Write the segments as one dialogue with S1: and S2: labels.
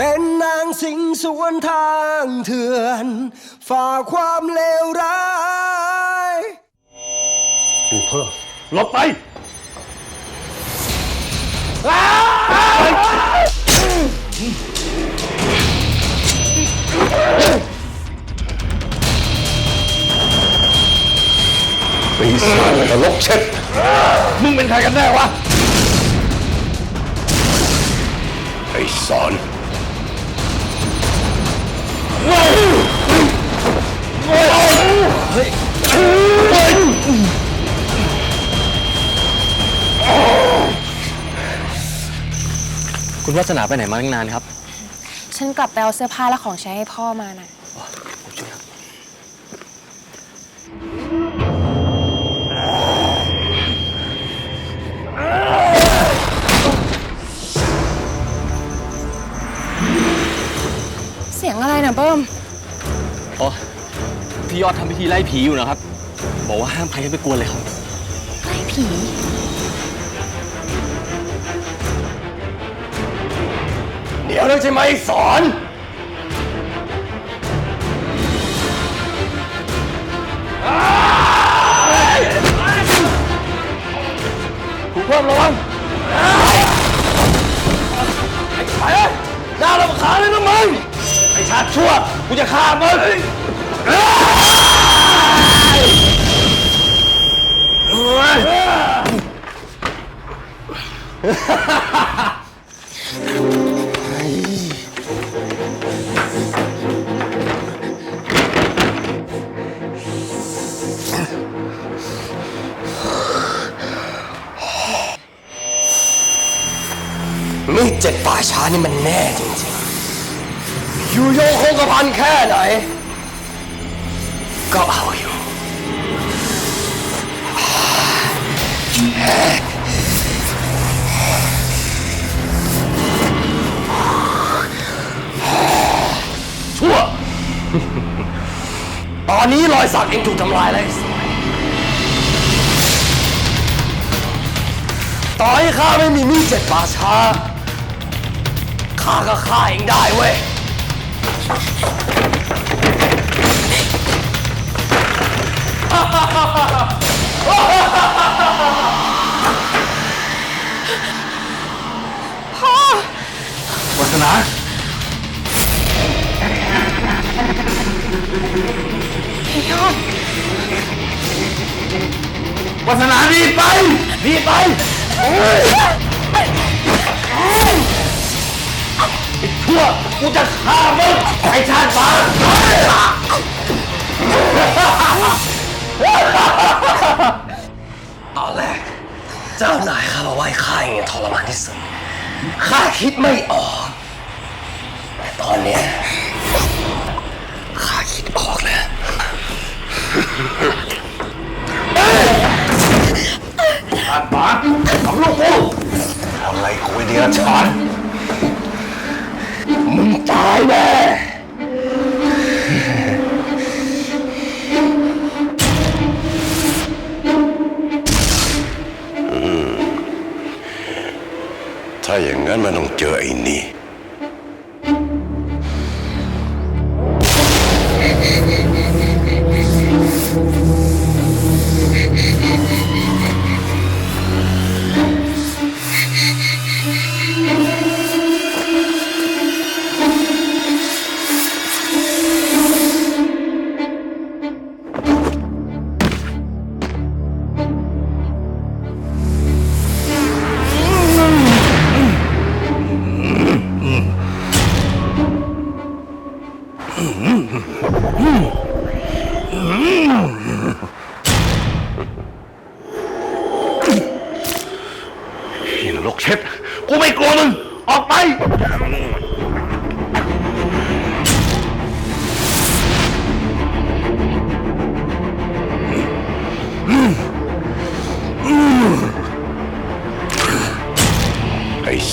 S1: เป็นนางสิงสวนทางเถื่อนฝ่าความเลวร้าย
S2: ดูเพิ่มลบไปปีศาจนรกเช็ด มึงเป็นใครกันแน่วะ ไอ้สอน
S3: คุณวัฒนาไปไหนมาตั้งนานครับ
S4: ฉันกลับไปเอาเสื้อผ้าและของใช้ให้พ่อมาน่ะ เบิ้ม
S3: อ๋อ พี่ยอดทำพิธีไล่ผีอยู่นะครับ บอกว่าห้ามใครไปกวนเลยครับ
S4: ไล่ผี
S2: เดี๋ยวแล้วใช่ไหมสอน ถูกเพิ่มระวังไอ้ไผ่น่ารำคาญเลยนะมึงไอ้ชาติชั่ว กูจะฆ่ามึง
S1: มีดเจ็ดป่าช้านี่มันแน่จริงๆ อยู่โยงคงกระพันแค่ไหน ก็เอาอยู่
S2: ชั่ว
S1: ตอนนี้รอยสักเองถูกทำลายแล้วไอ้สวยต่อให้ข้าไม่มีมีดเจ็ดป่าช้าข้าก็ฆ่าเองได้เว้ย
S2: วัฒนาวัฒนารีบไปรีบไปไอ้ชั่ว กูจะฆ่ามึงไอ้ชาติบ้า
S1: ตอนแรกเจ้านายข้ามาไหว้ข้าอย่างทรมานที่สุดข้าคิดไม่ออก แต่ตอนเนี้ยข้าคิดออกแล้ว
S2: ชาติบ้าทำลูกกูทำอะไรกูไอ้เดียรฉาน ถ้าอย่างนั้นมันต้องเจอไอ้นี่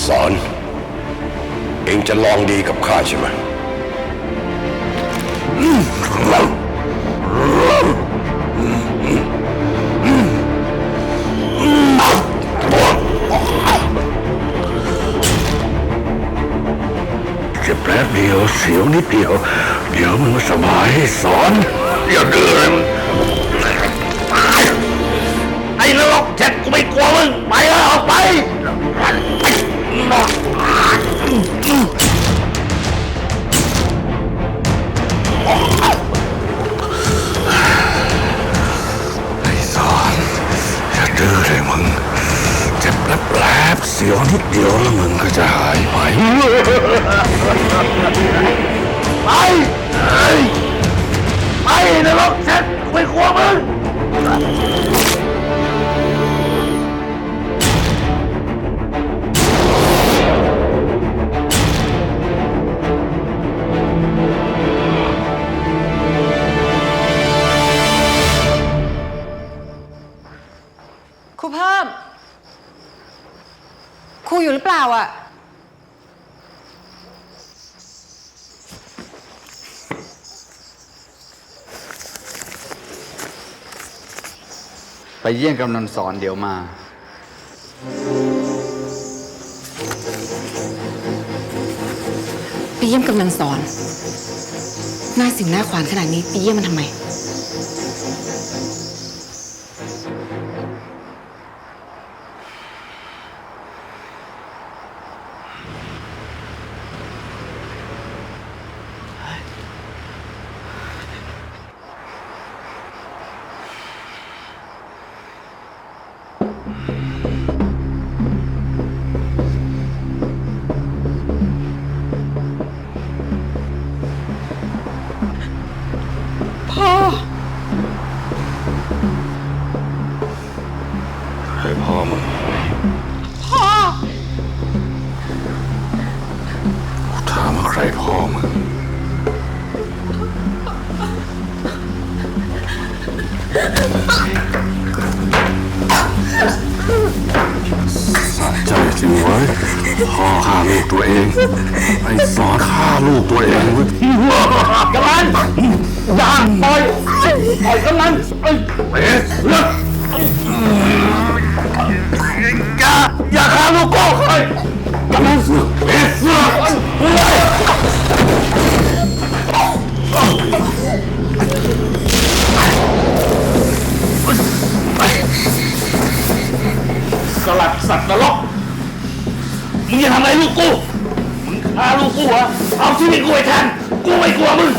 S2: สอน เองจะลองดีกับข้าใช่ไหมเจ็บแป๊บเดียวเสียวนิดเดียว เดี๋ยวมึงสบายให้สอน อย่าดื้อเลยมึงไอ้นรกเจ็ดกูไม่กลัวมึง ไปแล้วออกไป ไอ้สอนอย่าดื้อเลยมึง เจ็บแปลบๆเสียวนิดเดียวแล้วมึงก็จะหายไปไปไปไปนรกเจ็ดไม่กลัวมึงา
S5: อะ
S6: ไปเยี่ยมกำนันสอนเดี๋ยวมา
S5: ไปเยี่ยมกำนันสอน หน้าสิวหน้าขวานขนาดนี้ไปเยี่ยมมันทำไม
S2: ให้พ่ อยกำ
S1: นันเอ้ย
S2: เอ๊ะเลิก
S1: อย่าอย่าฆ่าลูกกูเฮ้ยกำนัน
S2: เอ๊ะเลิ
S1: สลัดสัตว์นรกมึงจะทำอะไรลูกกูมึงฆ่าลูกกูเหรอเอาชีวิตกูไปแทนกูไม่กลัวมึง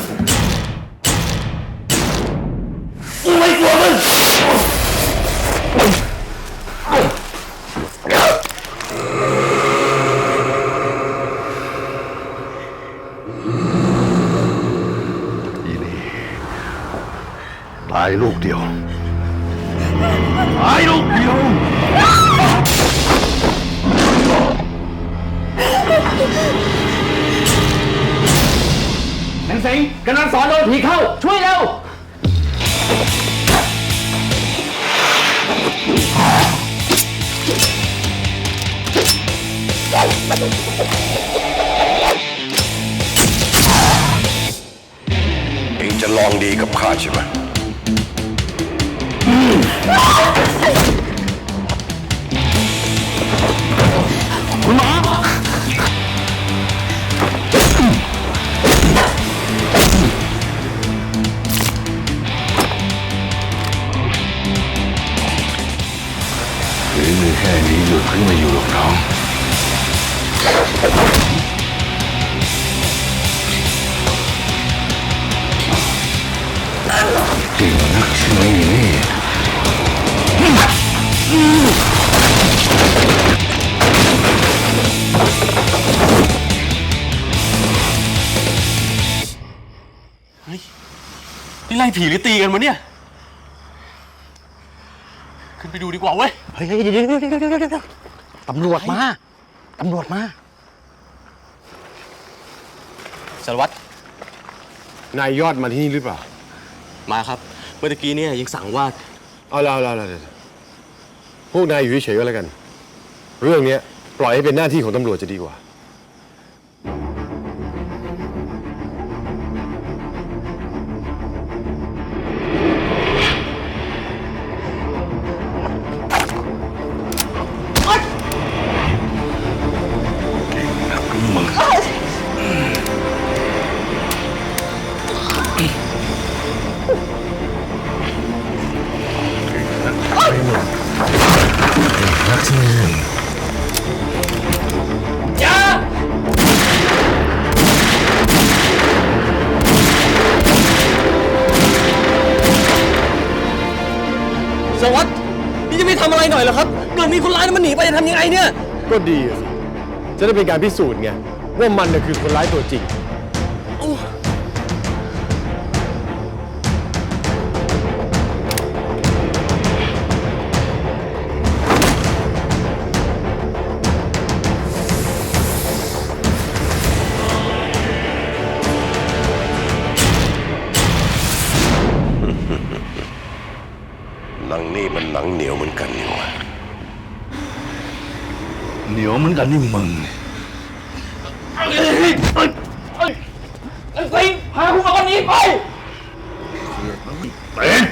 S2: ตายลูกเดียว
S1: ตายลูกเดียว
S3: นังสิงกำนันสอนโดนผีเข้า ช่วยเร็ว
S2: เองจะลองดีกับข้าใช่ไหม หรือมีแค่นี้หยุดขึ้นมาอยู่หรอกน้อง เก่งนักใช่ไหมนี่
S3: นี่ไล่ผีหรือตีกันวะเนี่ย ขึ้นไปดูดีกว่าเว้ย
S1: เฮ้ยเดี๋ยวเดี๋ยวเดี๋ยวเดี๋ยวเดี๋ยวตำรวจมา ตำรวจมา
S3: สารวัตร
S7: นายยอดมาที่นี่หรือเปล่า
S3: มาครับ เมื่อตะกี้เนี่ยยังสั่งว่า
S7: เอาละเอาละเอาละ พวกนายอยู่เฉยๆก็แล้วกัน เรื่องเนี้ยปล่อยให้เป็นหน้าที่ของตำรวจจะดีกว่าา
S3: รวัตรนี่จะไม่ทำอะไรหน่อยเหรอครับเกิดมีคนร้ายมันหนีไปจะทำยังไงเนี่ย
S7: ก็ดีจะได้เป็นการพิสูจน์ไงว่ามันน่ยคือคนร้ายตัวจริง
S2: นี่มันหนังเหนียวเหมือนกันนี่วเหนียวเหมือนกันนี่มึงไอ้
S3: สิพาคุณมาวันนี้ไป เป็น